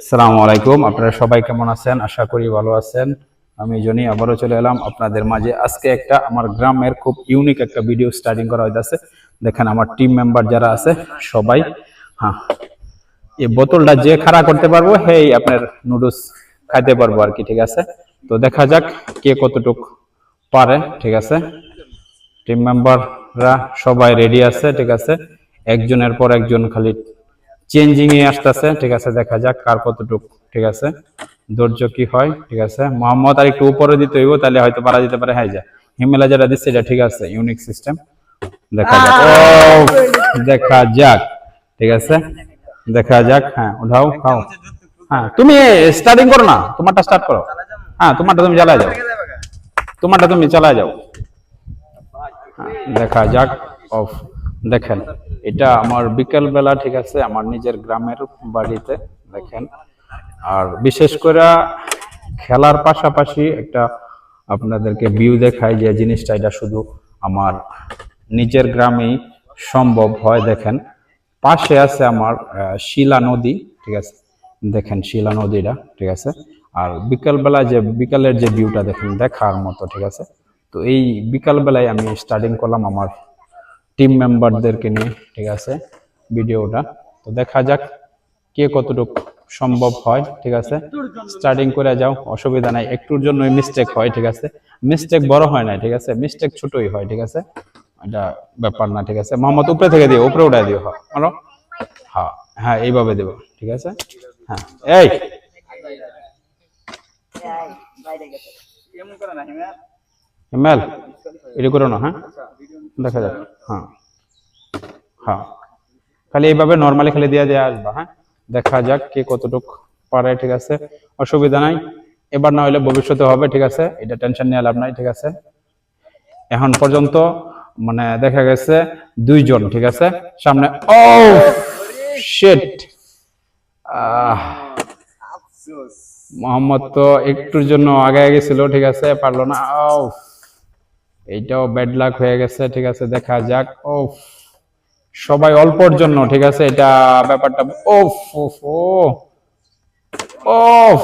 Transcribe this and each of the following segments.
আসসালামু আলাইকুম। আপনারা সবাই কেমন আছেন? আশা করি ভালো আছেন। আমি জনি, আবারও চলে এলাম আপনাদের মাঝে। আজকে একটা আমার গ্রামের খুব ইউনিক একটা ভিডিও স্টার্টিং করা হইতাছে। দেখেন আমার টিম মেম্বার যারা আছে, সবাই হ্যাঁ এই বোতলটা যে খাড়া করতে পারব, হেই, আপনার নুডলস খাইতে পারব আর কি, ঠিক আছে? তো দেখা যাক কে কতটুক পারে, ঠিক আছে? টিম মেম্বাররা সবাই রেডি আছে, ঠিক আছে? একজনের পর একজন খালি চেঞ্জিং এ আসতেছে ঠিক আছে দেখা যাক কার কতটুক ঠিক আছে। ধৈর্য কি হয় ঠিক আছে। মোহাম্মদ আর একটু উপরে দিতে হইব তাহলে হয়তো পারা যেতে পারে হাই যা। হিমেলা যেটা দিচ্ছে এটা ঠিক আছে ইউনিক সিস্টেম দেখা যাক। ও দেখা যাক ঠিক আছে। দেখা যাক হ্যাঁ উঠাও খাও। হ্যাঁ তুমি স্টার্টিং করো না তোমারটা স্টার্ট করো। হ্যাঁ তোমারটা তুমি চালায় যাও। তোমারটা তুমি চালায় যাও। হ্যাঁ, দেখা যাক অফ। দেখেন, এটা আমার বিকেল বেলা ঠিক আছে, আমার নিজের গ্রামের বাড়িতে, দেখেন। আর বিশেষ করে খেলার পাশাপাশি একটা আপনাদেরকে ভিউ দেখায় যে জিনিসটা, এটা শুধু আমার নিজের গ্রামেই সম্ভব হয়, দেখেন। পাশে আছে আমার শিলা নদী, ঠিক আছে। দেখেন শিলা নদীটা, ঠিক আছে। আর বিকালবেলা যে, বিকালের যে ভিউটা দেখেন, দেখার মতো, ঠিক আছে। তো এই বিকালবেলায় আমি স্টার্টিং করলাম আমার টিম মেম্বারদেরকে নিয়ে, ঠিক আছে, ভিডিওটা। তো দেখা যাক কে কতটুকু সম্ভব হয়, ঠিক আছে। স্টার্টিং করে যাও, অসুবিধা নাই, একটুর জন্য মিস্টেক হয়, ঠিক আছে। মিস্টেক বড় হয় না ঠিক আছে মিস্টেক ছোটই হয়, ঠিক আছে। এটা ব্যাপার না, ঠিক আছে। মোহাম্মদ, উপরে থেকে দিও, উপরে উঠাই দিও হ্যাঁ হ্যাঁ হ্যাঁ এইভাবে দেবো, ঠিক আছে। হ্যাঁ এই। হিমেল, এটা করো না হ্যাঁ। দেখা যাক। হ্যাঁ। হ্যাঁ। খালি এইভাবে নর্মালি খালি দিয়ে দিয়ে আসবা হ্যাঁ? দেখা যাক কে কতটুক পারে ঠিক আছে? অসুবিধা নাই। এবার না হলে ভবিষ্যতে হবে ঠিক আছে? এটা টেনশন নিয়ে লাভ নাই ঠিক আছে? এখন পর্যন্ত মানে দেখা গেছে দুইজন ঠিক আছে? সামনে ও শিট মোহাম্মদ তো একটুর জন্য আগে গেছিল ঠিক আছে? পারল না ও এইটাও ব্যাড লাক হয়ে গেছে, ঠিক আছে, দেখা যাক। ও সবাই অল্পর জন্য, ঠিক আছে, এটা ব্যাপারটা ও ওফ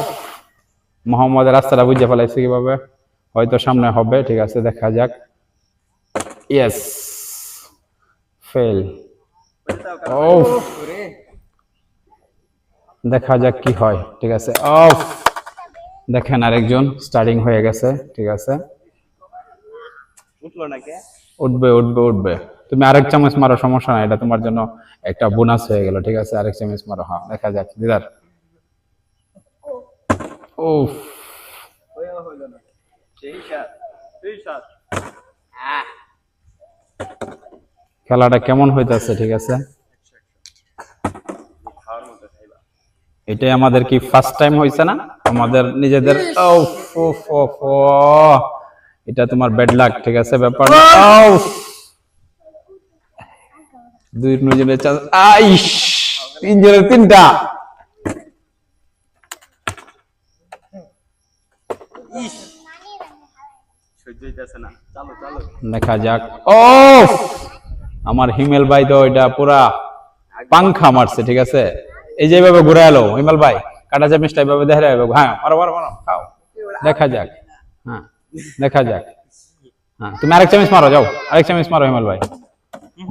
মোহাম্মদ রাস্তাটা বুঝে ফেলাইছে কীভাবে, হয়তো সামনে হবে, ঠিক আছে, দেখা যাক। ইয়েস ফেল ওফ দেখা যাক কি হয়, ঠিক আছে অফ দেখেন আরেকজন স্টার্টিং হয়ে গেছে, ঠিক আছে। উঠল নাকি? উঠবে উঠবে উঠবে। তুমি আরেক চামচ মারো সমস্যা নাই এটা তোমার জন্য একটা বোনাস হয়ে গেল ঠিক আছে? আরেক চামচ মারো হ্যাঁ দেখা যাক দিদার। খেলাটা কেমন হইতাছে ঠিক আছে? এটাই আমাদের কি ফার্স্ট টাইম হয়েছে না? আমাদের নিজেদের ও। এটা তোমার ব্যাড লাক ঠিক আছে ব্যাপার দুই দুজনের চান্স আইস! তিনজনের তিনটা। দেখা যাক। ও আমার হিমেল ভাই তো এটা পুরা পাংখা মারছে ঠিক আছে? এই যে এইভাবে ঘুরে এলো হিমেল ভাই কাটা চামিচটা এইভাবে দেখে যাবে হ্যাঁ মারো মারো মারো খাও। দেখা যাক। হ্যাঁ। দেখা যাক। হ্যাঁ তুমি আরেক চামিচ মারো যাও। আরেক চামিচ মারো হিমেল ভাই।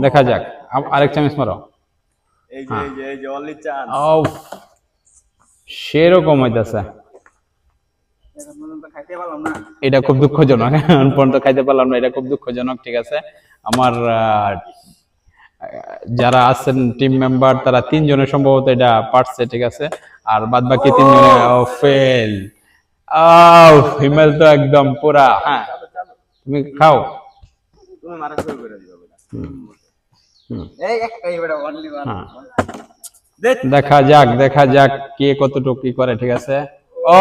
দেখা যাক। আরেক চামিচ মারো। সেরকম হইতাছে এখন পর্যন্ত খাইতে পারলাম না এটা খুব দুঃখজনক এখন পর্যন্ত খাইতে পারলাম না এটা খুব দুঃখজনক ঠিক আছে। আমার যারা আছেন টিম মেম্বার তারা তিনজনের সম্ভবত এটা পারছে ঠিক আছে। আর বাদ বাকি তিনজনে ফেল হিমেল তো একদম পুরা। হ্যাঁ। তুমি খাও। তুমি মারা শুরু করে দিবা এই একটাই বেটা অনলি ওয়ান হ্যাঁ। দেখা। যাক দেখা যাক কে কতটুকু কি করে ঠিক আছে? ও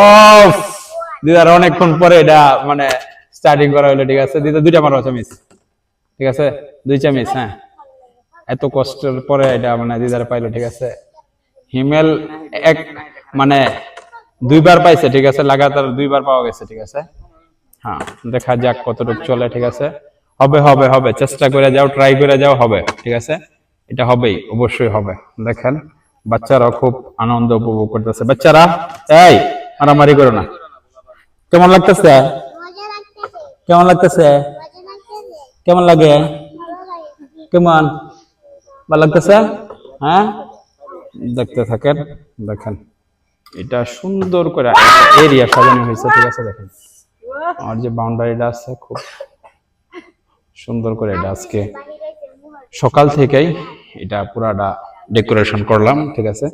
দিদার অনেকক্ষণ পরে এটা মানে স্টার্টিং করা হলো ঠিক আছে? দিদা দুইটা মারো চামিচ। ঠিক আছে? দুই চামিচ হ্যাঁ। এত কষ্টের পরে এটা মানে দিদার পাইলো ঠিক আছে? হিমেল এক মানে দুইবার পাইছে ঠিক আছে? লাগাতার দুইবার পাওয়া গেছে ঠিক আছে? হ্যাঁ দেখা যাক কতটুকু চলে ঠিক আছে? হবে হবে হবে। চেষ্টা করে যাও ট্রাই করে যাও হবে ঠিক আছে? এটা হবেই অবশ্যই হবে। দেখেন বাচ্চারাও খুব আনন্দ উপভোগ করতেছে। বাচ্চারা এই মারামারি করো না। কেমন লাগতেছে? মজা লাগতেছে কেমন লাগতেছে? মজা লাগতেছে কেমন লাগে লাগে? কেমন? ভালো লাগতেছে? হ্যাঁ? দেখতে থাকেন দেখেন। এটা সুন্দর করে এরিয়া সাজানো হয়েছে, ঠিক আছে, দেখেন। আর যে বাউন্ডারিটা আছে, খুব সুন্দর করে এটা আজকে সকাল থেকেই এটা পুরাটা ডেকোরেশন করলাম, ঠিক আছে।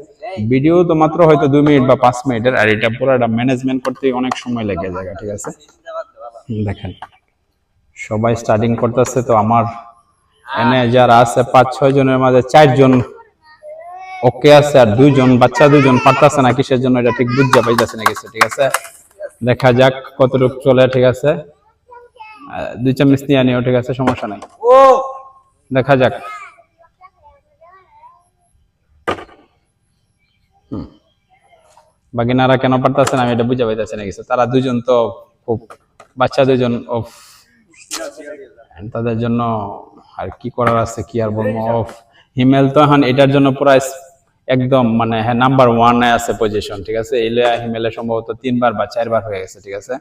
ভিডিও তো মাত্র হয়তো দুই মিনিট বা পাঁচ মিনিটের, আর এটা পুরাটা ম্যানেজমেন্ট করতে অনেক সময় লেগে যায়, ঠিক আছে। দেখেন, সবাই স্টার্টিং করতেছে, তো আমার এনে যারা আছে পাঁচ ছয় জনের মাঝে চারজন ওকে আছে আর দুইজন বাচ্চা দুইজন পারতাছে না কিসের জন্য এটা ঠিক বুঝতে পাইতেছে না কিছু ঠিক আছে? দেখা যাক কতটুকু চলে ঠিক আছে? দুই চামচ নিয়ে নিও ঠিক আছে? সমস্যা নাই। ও! দেখা যাক। বাগিনারা কেন পারতেছে না আমি এটা বুঝে পাইতেছে না কিছু তারা দুজন তো খুব বাচ্চা দুজন অফ তাদের জন্য আর কি করার আছে কি আর বলব? অফ হিমেল তো এখন এটার জন্য পুরা একদম মানে হ্যাঁ নাম্বার ওয়ানে আছে পজিশন ঠিক আছে? এলে হিমেলে সম্ভবত তিনবার বা চারবার হয়ে গেছে, ঠিক আছে?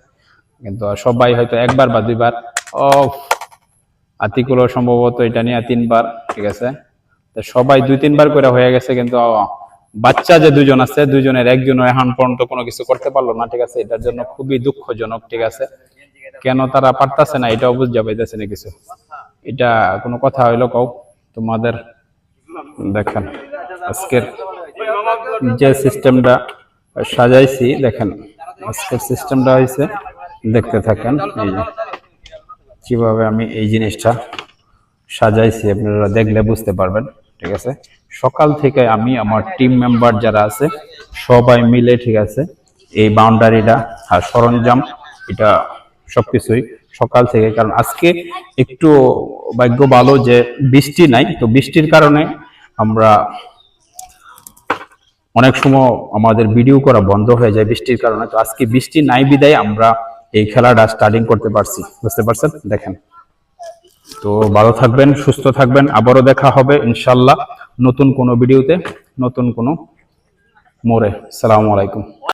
কিন্তু সবাই হয়তো একবার বা দুইবার, অফ! আতিকুলও সম্ভবত এটা নিয়ে তিনবার, ঠিক আছে? তো সবাই দুই, তিনবার করে হয়ে গেছে, কিন্তু বাচ্চা যে দুজন আছে, দুজনের একজনও এখন পর্যন্ত কোনো কিছু করতে পারল না, ঠিক আছে? এটার জন্য খুবই দুঃখজনক, ঠিক আছে? কেন তারা পারতাছে না, এটাও বুঝতে পাইতেছে না কিছু। এটা কোনো কথা হইল কও? তোমাদের, দেখেন। আজকের যে সিস্টেমটা সাজাইছি, দেখেন, আজকের সিস্টেমটা হয়েছে দেখতে থাকেন, এই যে কীভাবে আমি এই জিনিসটা সাজাইছি, আপনারা দেখলে বুঝতে পারবেন, ঠিক আছে? সকাল থেকে আমি, আমার টিম মেম্বার যারা আছে, সবাই মিলে, ঠিক আছে, এই বাউন্ডারিটা আর সরঞ্জাম, এটা সব কিছুই সকাল থেকে, কারণ আজকে একটু ভাগ্য ভালো যে বৃষ্টি নাই, তো বৃষ্টির কারণে আমরা অনেক সময় আমাদের ভিডিও করা বন্ধ হয়ে যায় বৃষ্টির কারণে। তো আজকে বৃষ্টি নাই বিদায়, আমরা এই খেলাটা স্টার্টিং করতে পারছি। বুঝতে পারছেন? দেখেন। তো ভালো থাকবেন, সুস্থ থাকবেন, আবারও দেখা হবে ইনশাল্লাহ নতুন কোনো ভিডিওতে নতুন কোনো মোড়ে। সালামু আলাইকুম।